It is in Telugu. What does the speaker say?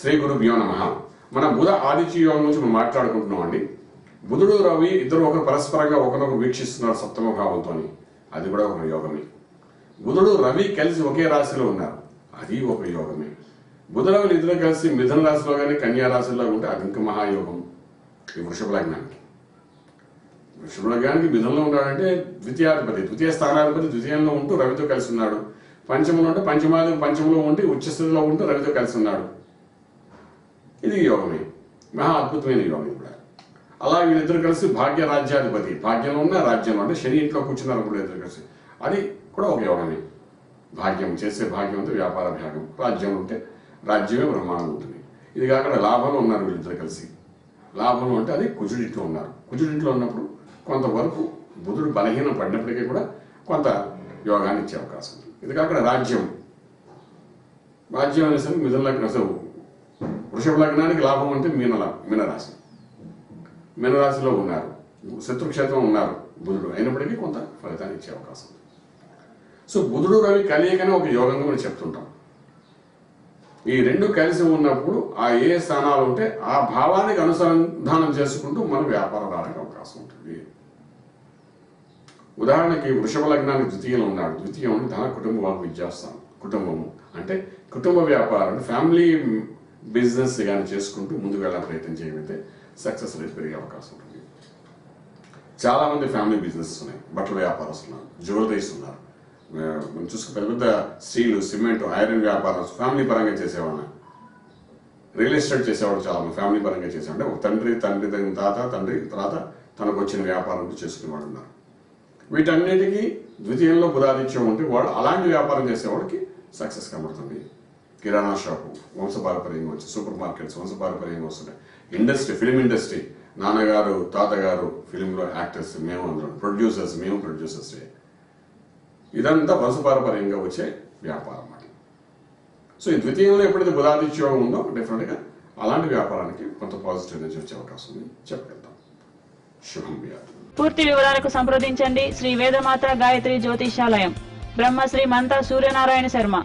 శ్రీ గురుభ్యో నమ. మన బుధ ఆదిత్య యోగం నుంచి మనం మాట్లాడుకుంటున్నాం అండి బుధుడు రవి ఇద్దరు ఒకరు పరస్పరంగా ఒకరినొకరు వీక్షిస్తున్నారు సప్తమ భావంతో అది కూడా ఒక యోగమే. బుధుడు రవి కలిసి ఒకే రాశిలో ఉన్నారు. అది ఒక యోగమే. బుధుడు ఇద్దరు కలిసి మిథున రాశిలో కానీ కన్యా రాశిలో ఉంటే అది ఇంకా మహాయోగం ఈ వృషభ లగ్నానికి. వృషభ లగ్నానికి మిథునంలో ఉన్నాడంటే ద్వితీయాధిపతి ద్వితీయ స్థానాధిపతి ద్వితీయంలో ఉంటూ రవితో కలిసి ఉన్నాడు. పంచములో ఉంటే పంచమాది పంచములో ఉండి ఉచ్చస్థితిలో ఉంటూ రవితో కలిసి ఉన్నాడు. ఇది యోగమే మహా అద్భుతమైన యోగం కూడా. అలా వీళ్ళిద్దరు కలిసి భాగ్య రాజ్యాధిపతి భాగ్యంలో ఉన్న రాజ్యంలో అంటే శని ఇంట్లో కూర్చున్నారు కూడా ఇద్దరు కలిసి. అది కూడా ఒక యోగమే భాగ్యం చేసే భాగ్యం అంటే వ్యాపార భాగం. రాజ్యం ఉంటే రాజ్యమే బ్రహ్మాండం ఉంటుంది. ఇది కాకుండా లాభంలో ఉన్నారు వీళ్ళిద్దరు కలిసి. లాభంలో అంటే అది కుజుడింట్లో ఉన్నారు. కుజుడింట్లో ఉన్నప్పుడు కొంతవరకు బుధుడు బలహీనం పడినప్పటికీ కూడా కొంత యోగాన్ని ఇచ్చే అవకాశం ఉంది. ఇది కాకుండా రాజ్యం. రాజ్యం అనేసరికి మిథున లగ్నం అసలు వృషభ లగ్నానికి లాభం అంటే మీనల మీనరాశి మీనరాశిలో ఉన్నారు. శత్రుక్షేత్రం ఉన్నారు బుధుడు. అయినప్పటికీ కొంత ఫలితాన్ని ఇచ్చే అవకాశం. ఉంది సో బుధుడు రవి కలియకనే ఒక యోగంగా మనం చెప్తుంటాం. ఈ రెండు కలిసి ఉన్నప్పుడు ఆ ఏ స్థానాలు ఉంటే ఆ భావానికి అనుసంధానం చేసుకుంటూ మన వ్యాపారం రావడానికి అవకాశం ఉంటుంది. ఉదాహరణకి వృషభ లగ్నానికి ద్వితీయంలో ఉన్నాడు. ద్వితీయం ధన కుటుంబ విద్యాస్థానం. కుటుంబము. అంటే కుటుంబ వ్యాపారం ఫ్యామిలీ బిజినెస్ కానీ చేసుకుంటూ ముందుకు వెళ్ళే ప్రయత్నం చేయమైతే సక్సెస్ రేట్ పెరిగే అవకాశం ఉంటుంది. చాలామంది ఫ్యామిలీ బిజినెస్ ఉన్నాయి. బట్టల వ్యాపారస్తులు ఉన్నారు. జ్యువెలరీస్ ఉన్నారు. మనం చూసుకు పెద్ద పెద్ద స్టీల్ సిమెంట్ ఐరన్ వ్యాపారం ఫ్యామిలీ పరంగా చేసేవాళ్ళ రియల్ ఎస్టేట్ చేసేవాడు చాలామంది ఫ్యామిలీ పరంగా చేసేవాడు ఒక తండ్రి తండ్రి తగిన తాత తండ్రి తర్వాత తనకు వచ్చిన వ్యాపారం చేసుకునేవాడు ఉన్నారు. వీటన్నిటికీ ద్వితీయంలో బుధాదిత్యం ఉంటే వాడు అలాంటి వ్యాపారం చేసేవాడికి సక్సెస్ కనబడుతుంది. కిరాణా షాపు వంశపారపర్యంగా వచ్చి సూపర్ మార్కెట్స్ వంశపారపర్యంగా వస్తున్నాయి. Industry film industry. నాన్నగారు తాతగారు ఫిలింలో యాక్టర్స్ మేము అందరం ప్రొడ్యూసర్స్ మేము ప్రొడ్యూసర్స్. ఇదంతా వంశపారపర్యంగా వచ్చే వ్యాపారం అన్నమాట. సో ఈ ద్వితీయంలో ఎప్పుడైతే బుధాదిత్యోగం ఉందో డెఫినెట్గా అలాంటి వ్యాపారానికి కొంత పాజిటివ్ ఎనర్జీ వచ్చే అవకాశం ఉంది. చెప్పగలుగుతాం. శుభం పూర్తి వివరాలకు సంప్రదించండి. Shri Vedamata Gayatri Jyothishalayam. Brahmasri Mantha Suryanarayana Sharma.